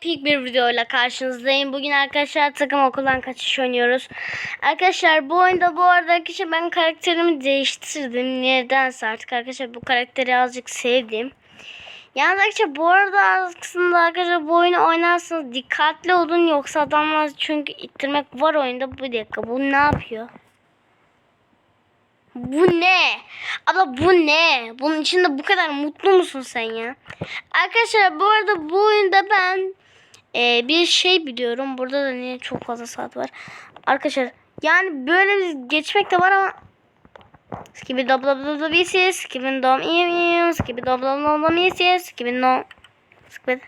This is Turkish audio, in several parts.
epik bir videoyla karşınızdayım. Bugün arkadaşlar takım okuldan kaçış oynuyoruz. Arkadaşlar bu oyunda bu arada arkadaşlar ben karakterimi değiştirdim. Nedense artık arkadaşlar bu karakteri azıcık sevdim. Yalnız arkadaşlar bu arada aslında arkadaşlar bu oyunu oynarsanız dikkatli olun yoksa adamlar çünkü ittirmek var oyunda. Bu dakika bu ne yapıyor? Bu ne? Abla bu ne? Bunun içinde bu kadar mutlu musun sen ya? Arkadaşlar bu arada bu oyunda ben e, bir şey biliyorum. Burada da niye çok fazla saat var. Arkadaşlar yani böyle bir geçmek de var ama Skibi dobla dobla dobla bisiz, skibi dom iyi iyi, skibi dobla dobla dobla bisiz, skibi no, skibi,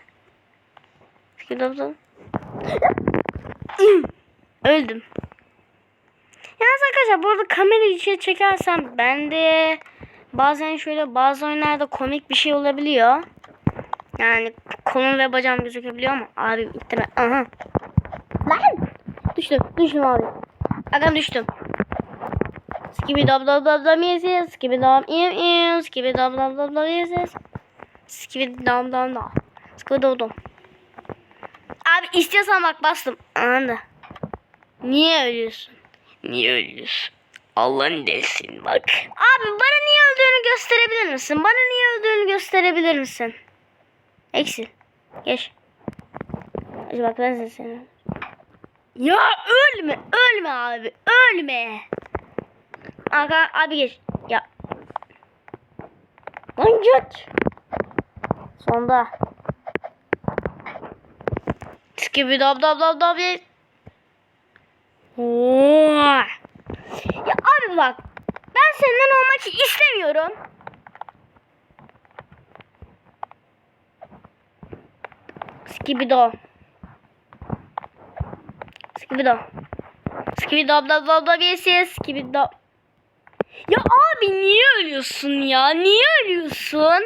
skibi dobla. Öldüm. Yalnız arkadaşlar bu arada kamerayı içeri çekersem ben de bazen şöyle bazı oyunlarda komik bir şey olabiliyor. Yani kolum ve bacağım gözükebiliyor ama abi ittirme. Aha. Lan! Düştüm. Düştüm abi. Agam düştüm. Skibi dab dab dab dab yeses. Skibi dab im im. Skibi dab dab dab dab yeses. Skibi dab dab dab. Skibi dab dab. Abi istiyorsan bak bastım. Anladı. Niye ölüyorsun? Niye ölüyorsun? Allah'ın delsin bak. Abi bana niye öldüğünü gösterebilir misin? Bana niye öldüğünü gösterebilir misin? Eksil. Geç. Hadi bak ben seni. Ya ölme, ölme abi, ölme. Aga, abi geç. Ya. Lan git. Sonda. Skibi dab dab dab dab. Ya abi bak. Ben senden olmak istemiyorum. Skibido. Skibido. Skibido abla abla abla bir ses. Skibido. Ya abi niye ölüyorsun ya? Niye ölüyorsun?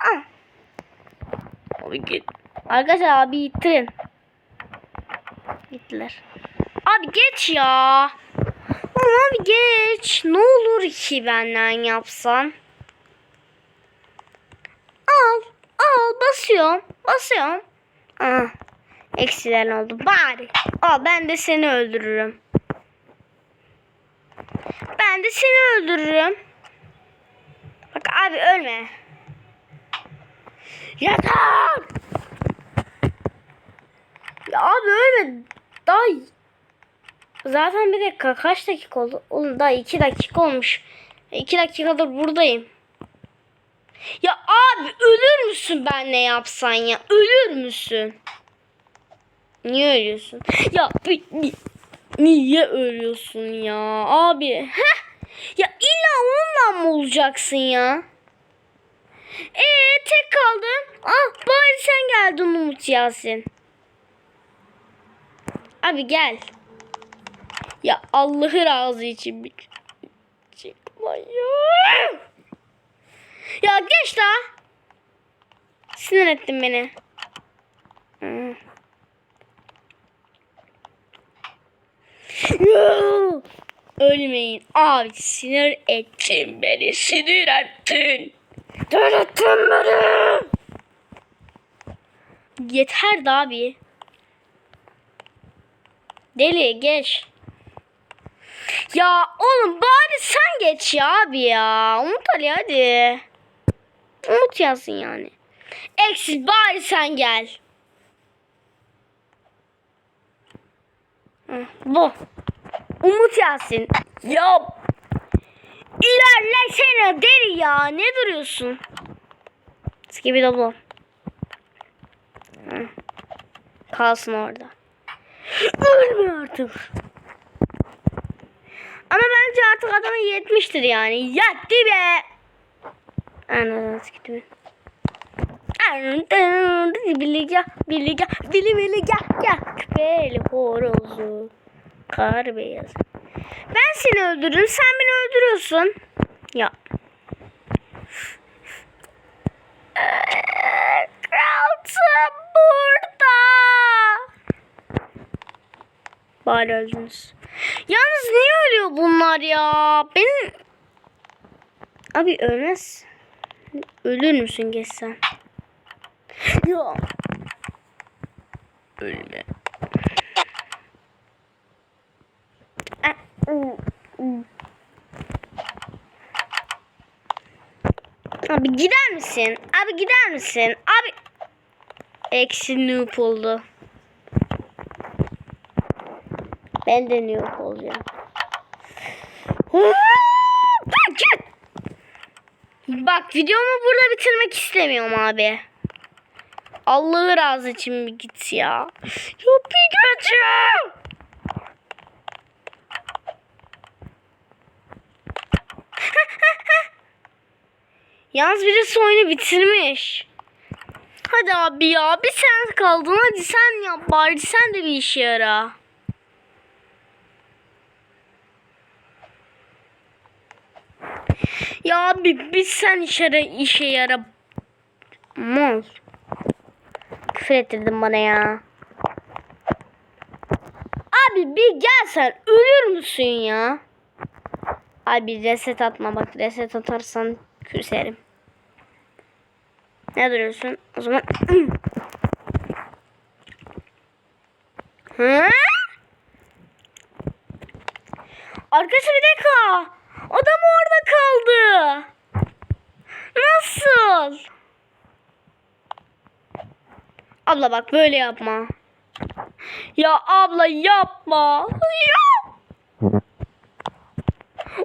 Ah. Abi git. Arkadaşlar abi ittirin. Gittiler. Abi geç ya. Abi geç. Ne olur ki benden yapsan. Al. Al basıyorum. Basıyorum. Aa, eksilen oldu. Bari. Al ben de seni öldürürüm. Ben de seni öldürürüm. Bak abi ölme. Yeter. Ya abi ölme. Daha Zaten bir dakika kaç dakika oldu? Oğlum daha iki dakika olmuş. İki dakikadır buradayım. Ya abi ölür müsün ben ne yapsan ya? Ölür müsün? Niye ölüyorsun? Ya bi- niye ölüyorsun ya abi? Heh. Ya illa onunla mı olacaksın ya? Ee tek kaldım. Ah bari sen geldin Umut Yasin. Abi gel. Ya Allah'ı razı için bir çıkma ya. Ya geç daha. Sinir ettin beni. Ölmeyin abi sinir ettin. Beni sinir ettin. Delirttin beni. Yeter de abi. Deli geç. Ya oğlum bari sen geç ya abi ya. Umut Ali hadi. Umut yazsın yani. Eksiz bari sen gel. Bu. Umut yazsın. Ya İlerlesene deli ya. Ne duruyorsun? Skibi doblo. Kalsın orada. Ölme artık. Ama bence artık adama yetmiştir yani. Yetti be. Anladın sikimi. Biliga, biliga, bili biliga, ya. Küpeli horozu. Kar beyaz. Ben seni öldürürüm, sen beni öldürüyorsun. Ya. Kralsın burada. Bari öldünüz. Yalnız niye ölüyor bunlar ya? Benim... Abi ölmez. Ölür müsün geçsen? Ya. ölme. Abi gider misin? Abi gider misin? Abi eksi noob oldu. Ben de noob olacağım. Bak, videomu burada bitirmek istemiyorum abi. Allah'ı razı için bir git ya. Ya Pikachu! Yalnız birisi oyunu bitirmiş. Hadi abi ya bir sen kaldın hadi sen yap bari sen de bir işe yara. Ya abi bir sen işe, işe yara. Muz. Küfür ettirdin bana ya. Abi bir gel sen ölür müsün ya? Abi reset atma bak reset atarsan küserim. Ne duruyorsun? O zaman Hı? Arkadaşlar bir dakika. Adam orada kaldı. Nasıl? Abla bak böyle yapma. Ya abla yapma. Ya.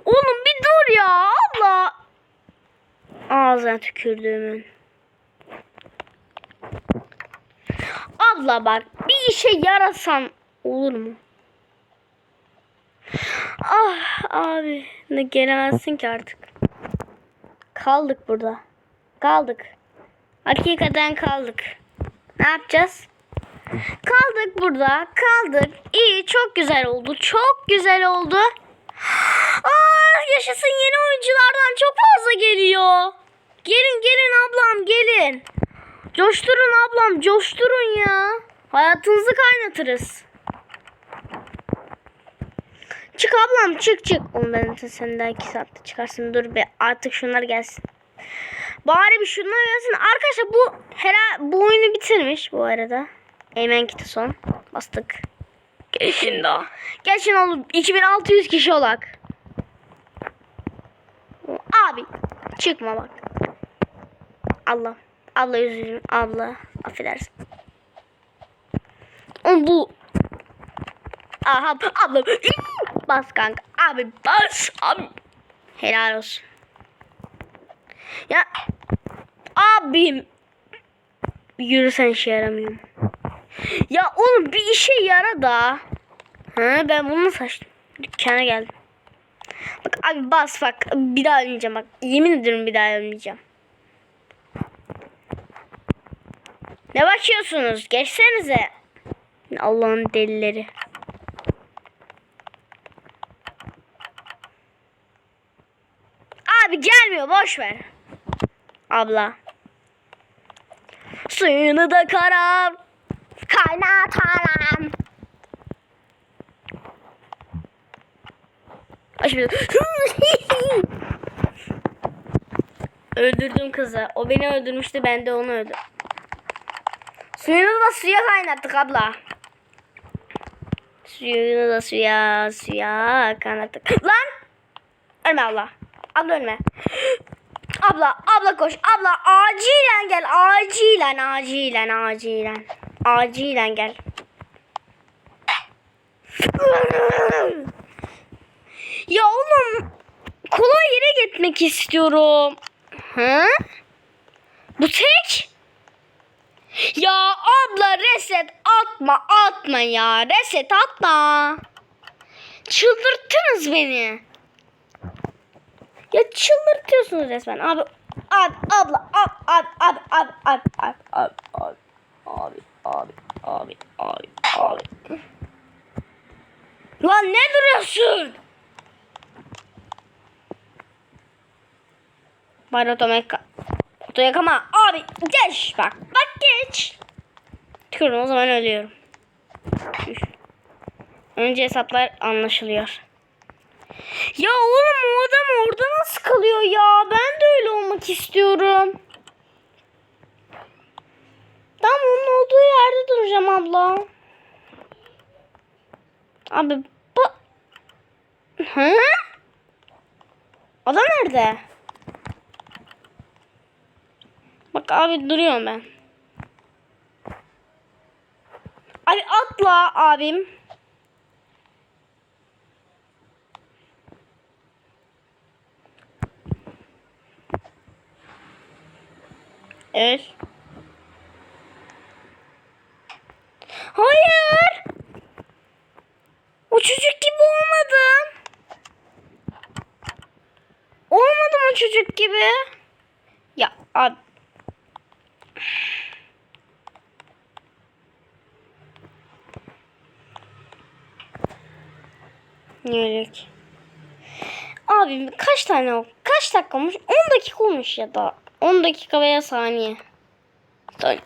Oğlum bir dur ya abla. Ağzına tükürdüğümün. Abla bak bir işe yarasan olur mu? Ah abi ne gelemezsin ki artık. Kaldık burada. Kaldık. Hakikaten kaldık. Ne yapacağız? Kaldık burada. Kaldık. İyi çok güzel oldu. Çok güzel oldu. Aa, yaşasın yeni oyunculardan çok fazla geliyor. Gelin gelin ablam gelin. Coşturun ablam coşturun ya. Hayatınızı kaynatırız. Çık ablam çık çık. Oğlum ben de sen daha iki saatte çıkarsın. Dur be artık şunlar gelsin. Bari bir şunlar gelsin. Arkadaşlar bu hera bu oyunu bitirmiş bu arada. Eymen kiti son. Bastık. Geçin daha. Geçin oğlum 2600 kişi olak. Abi çıkma bak. Allah. Allah üzülüm. Abla affedersin. Oğlum bu. Aha abla. Bas kanka. Abi bas. Abi Helal olsun. Ya abim yürüsen işe yaramıyorum. Ya oğlum bir işe yara da. Ha ben bunu nasıl açtım? Dükkana geldim. Bak abi bas bak bir daha oynayacağım bak. Yemin ederim bir daha oynayacağım. Ne bakıyorsunuz? Geçsenize. Allah'ın delileri. Abi gelmiyor boş ver. Abla. Suyunu da karam. Kaynatarım. Ay şimdi. Öldürdüm kızı. O beni öldürmüştü ben de onu öldürdüm. Suyunu da suya kaynattık abla. Suyunu da suya suya kaynattık. Lan! Ölme abla. Abla ölme. Abla, abla koş. Abla acilen gel. Acilen, acilen, acilen. Acilen gel. Ya oğlum kolay yere gitmek istiyorum. Hı? Bu tek? Ya abla reset atma atma ya. Reset atma. Çıldırttınız beni. Ya çıldırtıyorsunuz resmen. Abi abi abla abi abi abi abi abi abi abi abi abi abi abi abi abi. Lan ne duruyorsun? Bana otomeka. Otoyak ama abi geç bak. Bak geç. Tükürüm o zaman ölüyorum. Önce hesaplar anlaşılıyor. Ya oğlum o adam orada nasıl kalıyor ya? Ben de öyle olmak istiyorum. Tam onun olduğu yerde öldüreceğim abla. Abi bu... Hı? O da nerede? Bak abi duruyorum ben. Abi atla abim. Evet. Hayır. O çocuk gibi olmadım. Olmadım o çocuk gibi. Ya abi. Yürük. Abi kaç tane o? Kaç dakika olmuş? 10 dakika olmuş ya da. 10 dakika veya saniye. Saniye.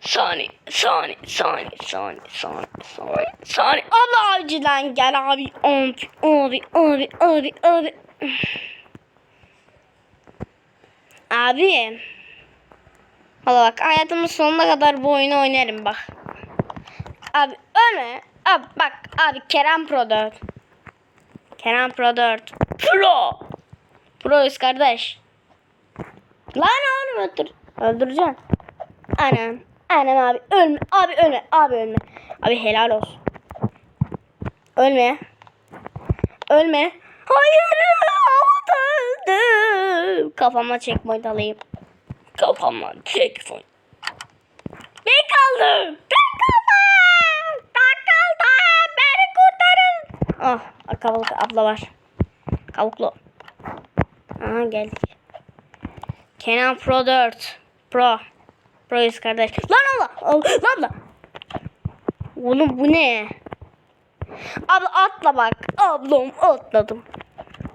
Saniye, saniye, saniye, saniye, saniye, saniye, saniye. Abi acilen gel abi. Abi, abi, abi, abi, abi. Abi. Valla bak hayatımın sonuna kadar bu oyunu oynarım bak. Abi ölme. Abi bak abi Kerem Pro 4. Kerem Pro 4. Pro. Proyuz kardeş. Lan oğlum öldür. Öldüreceğim. Anam. Anam abi ölme. Abi ölme. Abi ölme. Abi helal olsun. Ölme. Ölme. Hayır. Öldüm. Kafama checkpoint alayım. Kafamdan checkpoint. Ben kaldım. Ben kaldım. Ben kaldım. Beni kurtarın. Ah kavuk abla var. Kavuklu. Aha geldik. Kenan Pro 4. Pro. Pro'yuz kardeş. Lan Allah. Al- Lan lan. Oğlum bu ne? Abla atla bak. Ablam atladım.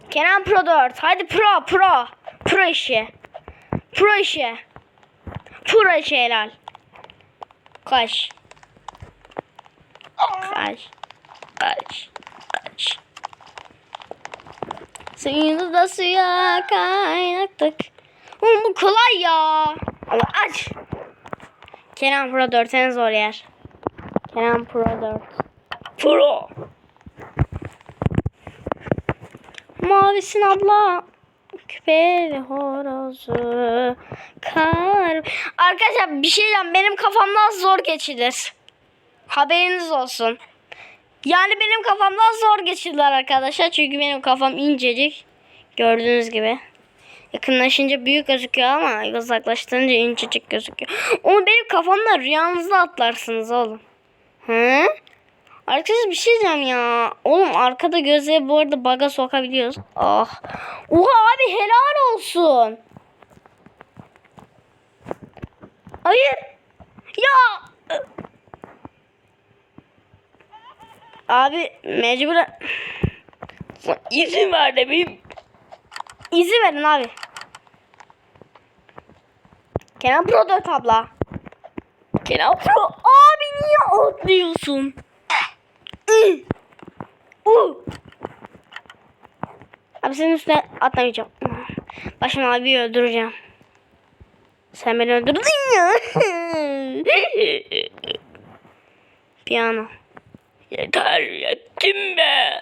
Kenan Pro 4. Hadi Pro Pro. Pro işi. Pro işi. Pro işi helal. Kaç. Kaç. Kaç. Kaç. Suyunu da suya kaynattık. Oğlum bu kolay ya. Allah aç. Kenan Pro 4 en zor yer. Kenan Pro 4. Pro. Mavisin abla. Küpeli horozu. Kar. Arkadaşlar bir şey diyeceğim. Benim kafamdan zor geçilir. Haberiniz olsun. Yani benim kafamdan zor geçirdiler arkadaşlar. Çünkü benim kafam incecik. Gördüğünüz gibi. Yakınlaşınca büyük gözüküyor ama uzaklaştırınca incecik gözüküyor. Onu benim kafamda rüyanızda atlarsınız oğlum. Hı? Arkadaşlar bir şey diyeceğim ya. Oğlum arkada gözleri bu arada baga sokabiliyoruz. Ah. Oha abi helal olsun. Hayır. Ya. Abi mecburen izin ver de benim. izin verin abi. Kenan Pro 4 abla. Kenan Pro. Abi niye atlıyorsun? Abi senin üstüne atlamayacağım. Başım abi öldüreceğim. Sen beni öldürdün ya. Piyano. Yeter yettim be.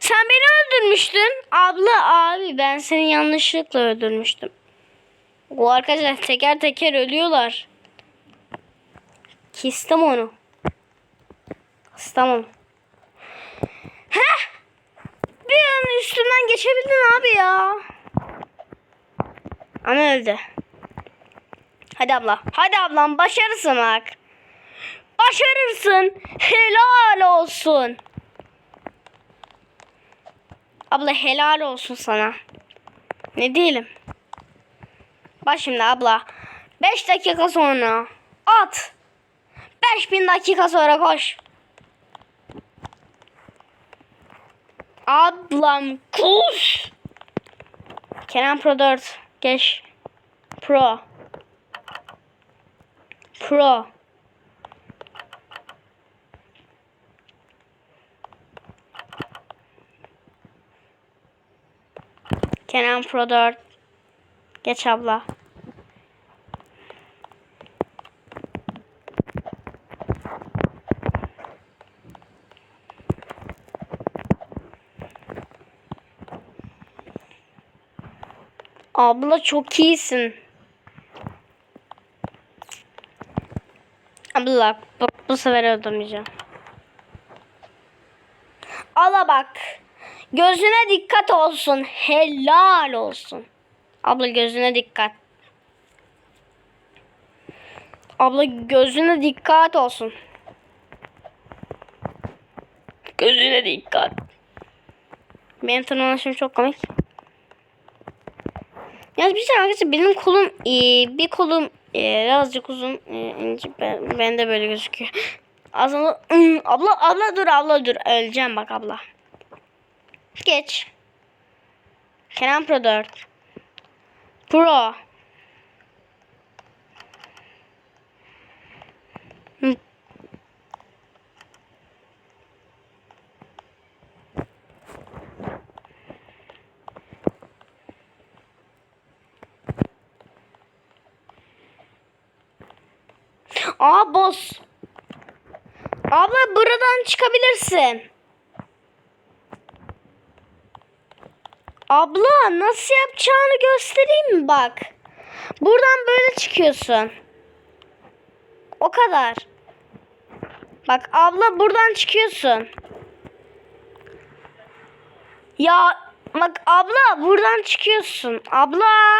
Sen beni öldürmüştün. Abla abi ben seni yanlışlıkla öldürmüştüm. O arkadaşlar teker teker ölüyorlar. Kistim onu. Tamam. Heh! Bir an üstünden geçebildin abi ya. Ama öldü. Hadi abla. Hadi ablam başarısın bak. Başarırsın. Helal olsun. Abla helal olsun sana. Ne diyelim? Bak şimdi abla. 5 dakika sonra at. 5000 dakika sonra koş. Ablam koş. Kenan Pro 4. Geç. Pro. Pro. Kenan Pro 4. Geç abla. Abla çok iyisin. Abla bak bu sefer öldürmeyeceğim. Ala bak. Gözüne dikkat olsun. Helal olsun. Abla gözüne dikkat. Abla gözüne dikkat olsun. Gözüne dikkat. Benim tırmanışım çok komik. Yalnız bir şey arkadaşlar benim kolum e, bir kolum e, birazcık uzun e, ince ben, ben de böyle gözüküyor. Aslında ım, abla abla dur abla dur öleceğim bak abla. Geç. Kenan Pro 4. Pro. Hı. Aa boss. Abla buradan çıkabilirsin. Abla nasıl yapacağını göstereyim mi bak. Buradan böyle çıkıyorsun. O kadar. Bak abla buradan çıkıyorsun. Ya bak abla buradan çıkıyorsun. Abla.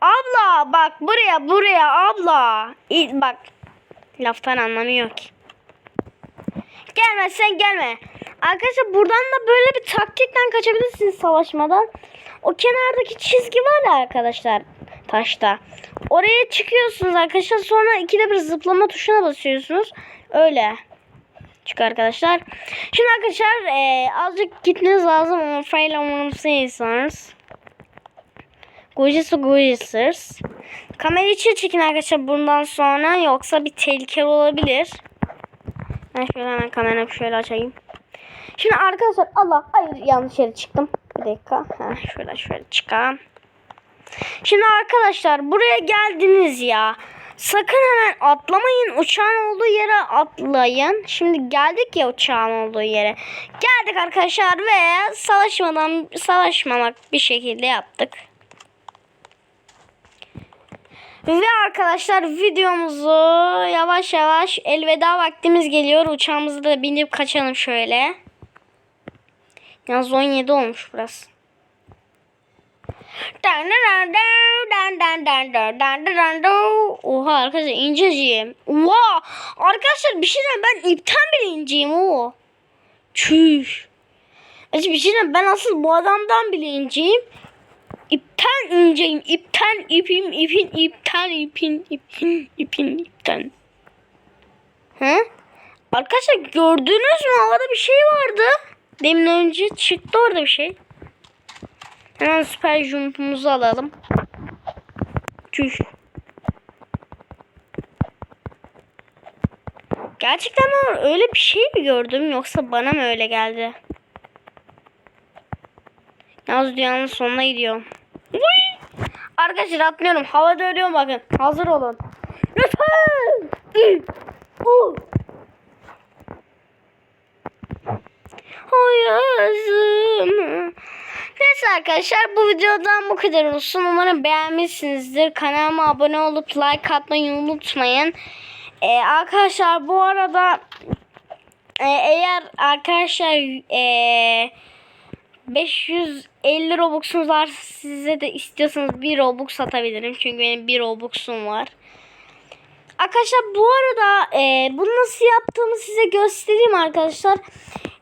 Abla bak buraya buraya abla. İ- Bak laftan anlamıyor ki. Gelme sen gelme. Arkadaşlar buradan da böyle bir taktikten kaçabilirsiniz savaşmadan. O kenardaki çizgi var ya arkadaşlar taşta. Oraya çıkıyorsunuz arkadaşlar. Sonra ikide bir zıplama tuşuna basıyorsunuz. Öyle. Çık arkadaşlar. Şimdi arkadaşlar eee, azıcık gitmeniz lazım ama fail olmalısınız. Gujisi Gujisers. Kamera içi çekin arkadaşlar bundan sonra yoksa bir tehlike olabilir. Ben şöyle hemen kamerayı şöyle açayım. Şimdi arkadaşlar Allah hayır yanlış yere çıktım. Bir dakika. Ha, şöyle şöyle çıkalım. Şimdi arkadaşlar buraya geldiniz ya. Sakın hemen atlamayın. Uçağın olduğu yere atlayın. Şimdi geldik ya uçağın olduğu yere. Geldik arkadaşlar ve savaşmadan savaşmamak bir şekilde yaptık. Ve arkadaşlar videomuzu yavaş yavaş elveda vaktimiz geliyor. Uçağımızı da binip kaçalım şöyle. Yalnız 17 olmuş burası. Oha arkadaşlar inceciyim. Oha arkadaşlar bir şey diyeyim, ben ipten bile inceyim o. Çüş. Acı bir şey diyeyim, ben asıl bu adamdan bile inceyim. İpten inceyim. İpten ipim ipin ipten ipin ipin ipin ipten. He? Arkadaşlar gördünüz mü? Havada bir şey vardı. Demin önce çıktı orada bir şey. Hemen süper jumpumuzu alalım. Çüş. Gerçekten ben öyle bir şey mi gördüm yoksa bana mı öyle geldi? Yalnız dünyanın sonuna gidiyorum. Arkadaşlar atlıyorum. Havada ölüyorum bakın. Hazır olun. Lütfen. Hayatım. Neyse arkadaşlar bu videodan bu kadar olsun. Umarım beğenmişsinizdir. Kanalıma abone olup like atmayı unutmayın. Ee, arkadaşlar bu arada e, eğer arkadaşlar eee 550 Robux'unuz var. Size de istiyorsanız bir Robux satabilirim. Çünkü benim bir Robux'um var. Arkadaşlar bu arada e, bunu nasıl yaptığımı size göstereyim arkadaşlar.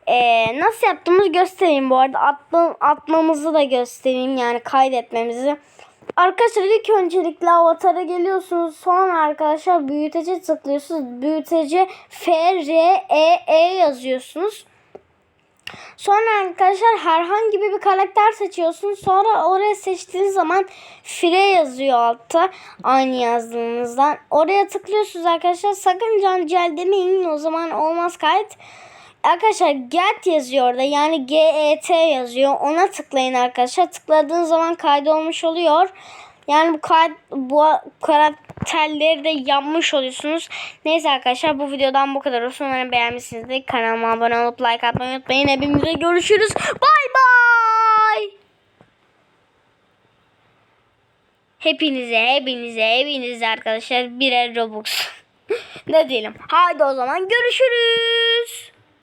E, nasıl yaptığımızı göstereyim bu arada. Atma, atmamızı da göstereyim. Yani kaydetmemizi. Arkadaşlar ilk öncelikle avatara geliyorsunuz. Sonra arkadaşlar büyütece tıklıyorsunuz. Büyütece F, R, E, E yazıyorsunuz. Sonra arkadaşlar herhangi bir karakter seçiyorsunuz. Sonra oraya seçtiğiniz zaman fire yazıyor altta. Aynı yazdığınızdan. Oraya tıklıyorsunuz arkadaşlar. Sakın cancel demeyin. O zaman olmaz kayıt. Arkadaşlar get yazıyor orada. Yani G-E-T yazıyor. Ona tıklayın arkadaşlar. Tıkladığınız zaman kaydolmuş oluyor. Yani bu kayıt, bu karakterleri de yapmış oluyorsunuz. Neyse arkadaşlar bu videodan bu kadar olsun. Umarım beğenmişsinizdir. Kanalıma abone olup like atmayı unutmayın. Hepimize görüşürüz. Bay bay. hepinize hepinize hepinize arkadaşlar birer Robux. ne diyelim? Haydi o zaman görüşürüz.